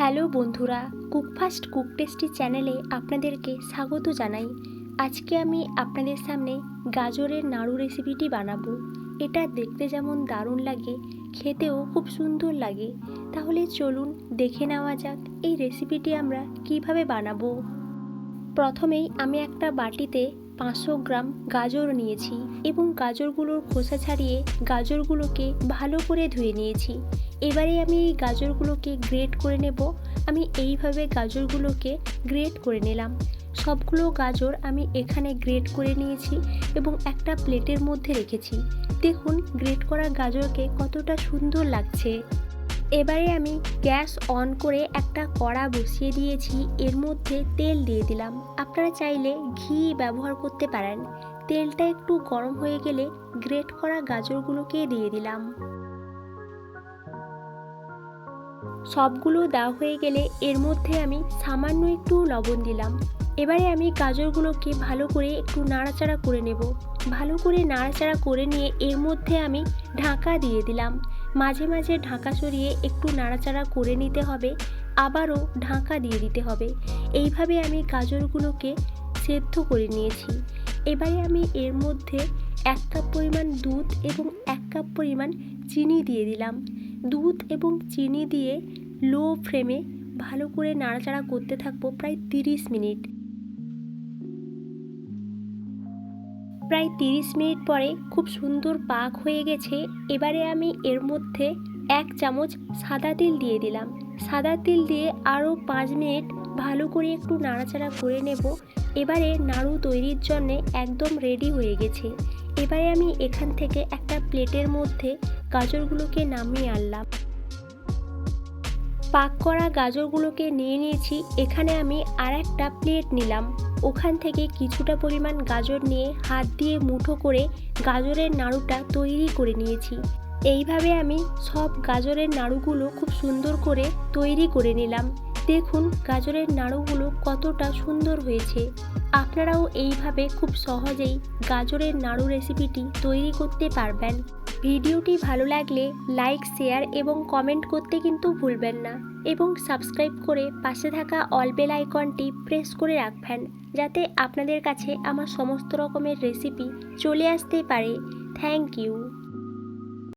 Hello বন্ধুরা, কুকফাস্ট cook tasty চ্যানেলে আপনাদেরকে স্বাগত জানাই। আজকে আমি আপনাদের সামনে গাজরের নাড়ু রেসিপিটি বানাবো। এটা দেখতে যেমন দারুণ লাগে, খেতেও খুব সুন্দর লাগে। তাহলে চলুন দেখে নেওয়া যাক এই রেসিপিটি আমরা কীভাবে বানাবো। প্রথমেই আমি একটা বাটিতে পাঁচশো গ্রাম গাজর নিয়েছি এবং গাজরগুলোর খোসা ছাড়িয়ে গাজরগুলোকে ভালো করে ধুয়ে নিয়েছি। এবারে আমি এই গাজরগুলোকে গ্রেট করে নেব। আমি এইভাবে গাজরগুলোকে গ্রেট করে নিলাম। সবগুলো গাজর আমি এখানে গ্রেট করে নিয়েছি এবং একটা প্লেটের মধ্যে রেখেছি। দেখুন গ্রেট করা গাজরকে কতটা সুন্দর লাগছে। এবারে আমি গ্যাস অন করে একটা কড়া বসিয়ে দিয়েছি। এর মধ্যে তেল দিয়ে দিলাম। আপনারা চাইলে ঘি ব্যবহার করতে পারেন। তেলটা একটু গরম হয়ে গেলে গ্রেট করা গাজরগুলোকে দিয়ে দিলাম। সবগুলো দেওয়া হয়ে গেলে এর মধ্যে আমি সামান্য একটু লবণ দিলাম। এবারে আমি গাজরগুলোকে ভালো করে একটু নাড়াচাড়া করে নেব। ভালো করে নাড়াচাড়া করে নিয়ে এর মধ্যে আমি ঢাকা দিয়ে দিলাম। মাঝে মাঝে ঢাকা সরিয়ে একটু নাড়াচাড়া করে নিতে হবে, আবারও ঢাকা দিয়ে দিতে হবে। এইভাবে আমি গাজরগুলোকে সেদ্ধ করে নিয়েছি। এবারে আমি এর মধ্যে এক কাপ পরিমাণ দুধ এবং এক কাপ পরিমাণ চিনি দিয়ে দিলাম। দুধ এবং চিনি দিয়ে লো ফ্লেমে ভালো করে নাড়াচাড়া করতে থাকব প্রায় তিরিশ মিনিট। প্রায় তিরিশ মিনিট পরে খুব সুন্দর পাক হয়ে গেছে। এবারে আমি এর মধ্যে এক চামচ সাদা তিল দিয়ে দিলাম। সাদা তিল দিয়ে আরও পাঁচ মিনিট ভালো করে একটু নাড়াচাড়া করে নেব। এবারে নাড়ু তৈরির জন্যে একদম রেডি হয়ে গেছে। এবারে আমি এখান থেকে একটা প্লেটের মধ্যে গাজরগুলোকে নামিয়ে আনলাম। পাক করা গাজরগুলোকে নিয়ে নিয়েছি। এখানে আমি আর একটা প্লেট নিলাম। ওখান থেকে কিছুটা পরিমাণ গাজর নিয়ে হাত দিয়ে মুঠো করে গাজরের নাড়ুটা তৈরি করে নিয়েছি। এইভাবে আমি সব গাজরের নাড়ুগুলো খুব সুন্দর করে তৈরি করে নিলাম। দেখুন, গাজরের নাড়ুগুলো কতটা সুন্দর হয়েছে। আপনারাও এইভাবে খুব সহজেই গাজরের নাড়ু রেসিপিটি তৈরি করতে পারবেন। ভিডিওটি ভালো লাগলে লাইক, শেয়ার এবং কমেন্ট করতে কিন্তু ভুলবেন না এবং সাবস্ক্রাইব করে পাশে থাকা অল বেল আইকনটি প্রেস করে রাখবেন যাতে আপনাদের কাছে আমার সমস্ত রকমের রেসিপি চলে আসতে পারে। Thank you.